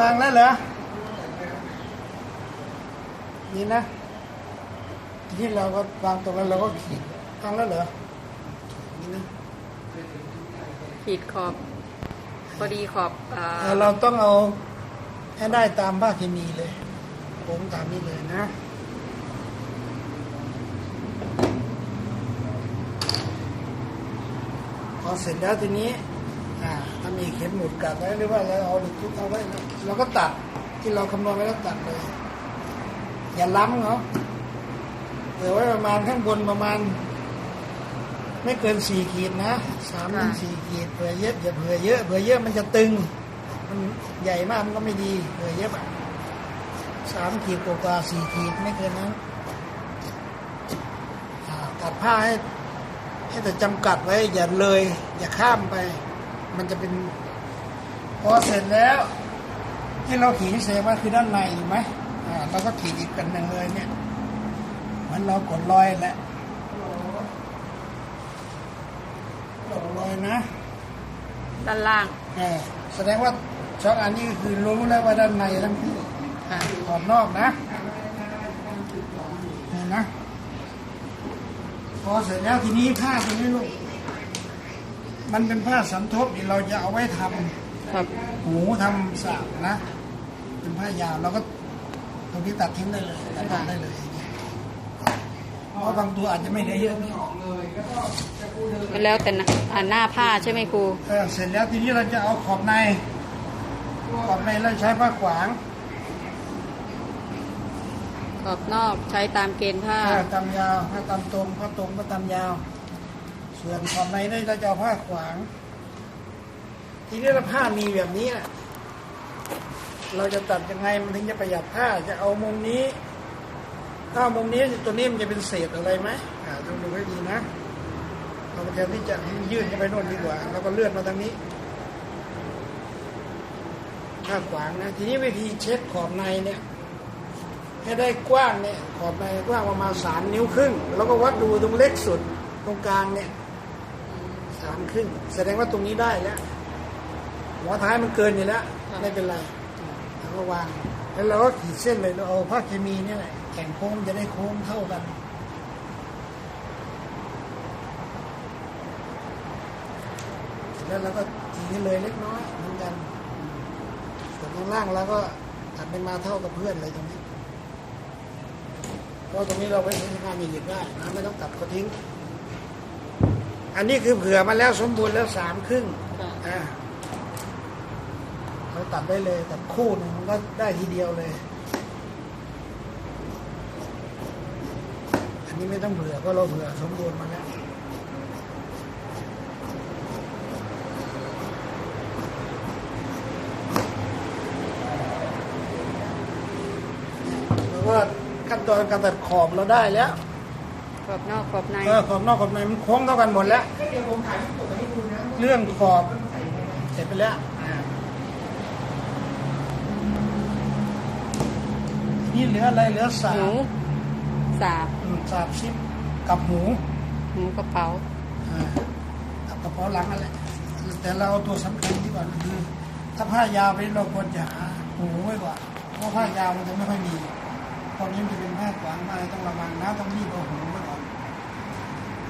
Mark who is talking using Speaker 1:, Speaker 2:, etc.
Speaker 1: วางแล้วเหรอ นี่นะ ที่เราก็วางตรงนั้นเราก็ขีดวางแล้วเหรอ นี่นะ
Speaker 2: ขีดขอบพอดีขอบอ่า
Speaker 1: เอเราต้องเอาให้ได้ตามภาคเคมีเลย ผมตามนี้เลยนะพอเสร็จแล้วทีนี้ อ่าถ้ามีเข็มหมุดกัดไว้หรือว่าเราเอาหล็กทุบเอาไว้เราก็ตัดที่เราคำนวณไว้แล้วตัดเลย อย่าล้ำเขาเหลือไว้ประมาณข้างบนประมาณ ไม่เกินสี่ขีดนะสามถึงสี่ขีดเผื่อเยอะอย่าเผื่อเยอะเผื่อเยอะมันจะตึง มันใหญ่มากมันก็ไม่ดีเผื่อเยอะสามขีดกว่าสี่ขีดไม่เกินนั้นตัดผ้าให้ให้แต่จำกัดไว้อย่าเลย อย่าข้ามไป มันจะเป็นพอเสร็จแล้วที่เราขีดเสร็จว่าคือด้านในถูกไหมอ่าเราก็ขีดอีกกันหนึ่งเลยเนี่ยเหมันเรากดรอยแหละกดรอยนะ
Speaker 2: ด้านล่าง
Speaker 1: เออแสดงว่าช็อกอันนี้ก็คือรู้แล้วว่าด้านในทั้งคู่
Speaker 2: ค่ะ
Speaker 1: ขอบนอกนะนี่นะพอเสร็จแล้วทีนี้ผ้าตัวนี้ลูก มันเป็นผ้าสันทบที่เราจะเอาไว้ทำ
Speaker 2: ครับ
Speaker 1: หูทำสาบนะ เป็นผ้ายาวเราก็ตรงที่ตัดทิ้งได้เลยตัดออกได้เลยเพราะบางตัวอาจจะไม่ได้เยอะนี่
Speaker 2: แล้วแต่นะอ่าหน้าผ้าใช่ไหมครู
Speaker 1: เออเสร็จแล้วทีนี้เราจะเอาขอบใน ขอบในเราใช้ผ้าขวาง
Speaker 2: ขอบนอกใช้ตามเกณฑ์ผ้า
Speaker 1: ผ้าตามยาวผ้าตามตรงผ้าตรงผ้าตามยาว ส่วนขอบในนี่เราจะเอาผ้าขวาง ทีนี้เราผ้ามีแบบนี้นะเราจะตัดยังไงมันถึงจะประหยัดผ้าจะเอามุมนี้ถ้าเอามุมนี้ตัวนี้มันจะเป็นเศษอะไรไหมอ่าต้องดูให้ดีนะเราแทนที่จะให้ยื่นเข้าไปโน่นดีกว่าเราก็เลื่อนมาทางนี้ผ้าขวางนะทีนี้วิธีเช็ดขอบในเนี่ยให้ได้กว้างเนี่ยขอบในกว้างประมาณสามนิ้วครึ่งแล้วก็วัดดูตรงเล็กสุดตรงกลางเนี่ยามครึ่งแสดงว่าตรงนี้ได้แล้วหัวท้ายมันเกินอยู่แล้วไม่เป็นไรแล้วก็วาง แล้วเราก็ขีดเส้นเลยเราเอาผ้าเคมีเนี่ยแหละแข่งโค้งจะได้โค้งเท่ากันเสร็จแล้วเราก็ทีเลยเล็กน้อยเหมือนกันส่วนข้างล่างเราก็ตัดเป็นมาเท่ากับเพื่อนเลยตรงนี้เพราะตรงนี้เราไปใช้งานอย่างอื่นได้นะไม่ต้องตัดก็ทิ้ง อันนี้คือเผื่อมาแล้วสมบูรณ์แล้วสามครึ่ง
Speaker 2: ค่ะ
Speaker 1: อ่าเราตัดได้เลยตัดคู่หนึ่งมันก็ได้ทีเดียวเลย อันนี้ไม่ต้องเผื่อเพราะเราเผื่อสมบูรณ์มาแล้วแล้วก็ขั้นตอนการตัดขอบเราได้แล้ว
Speaker 2: ขอบนอกขอบใน
Speaker 1: เออขอบนอกขอบในมันโค้งเท่ากันหมดแล้วเรื่องขอบเสร็จไปแล้วอ่านี่เหลืออะไรเหลือสา
Speaker 2: หนู
Speaker 1: บ
Speaker 2: สาบ
Speaker 1: อืมสาบชิปกับหมู
Speaker 2: หนูกระเป๋า
Speaker 1: อ่ากับกระเพาะหลังอะไรแต่เราเอาตัวสำคัญที่ก่อนคือถ้าผ้ายาวไปเราควรจะหาหูไว้ก่อนเพราะผ้ายาวมันจะไม่ค่อยมีตอนนี้มันจะเป็นผ้าขวางมาต้องระวังนะต้องรีบเอาหู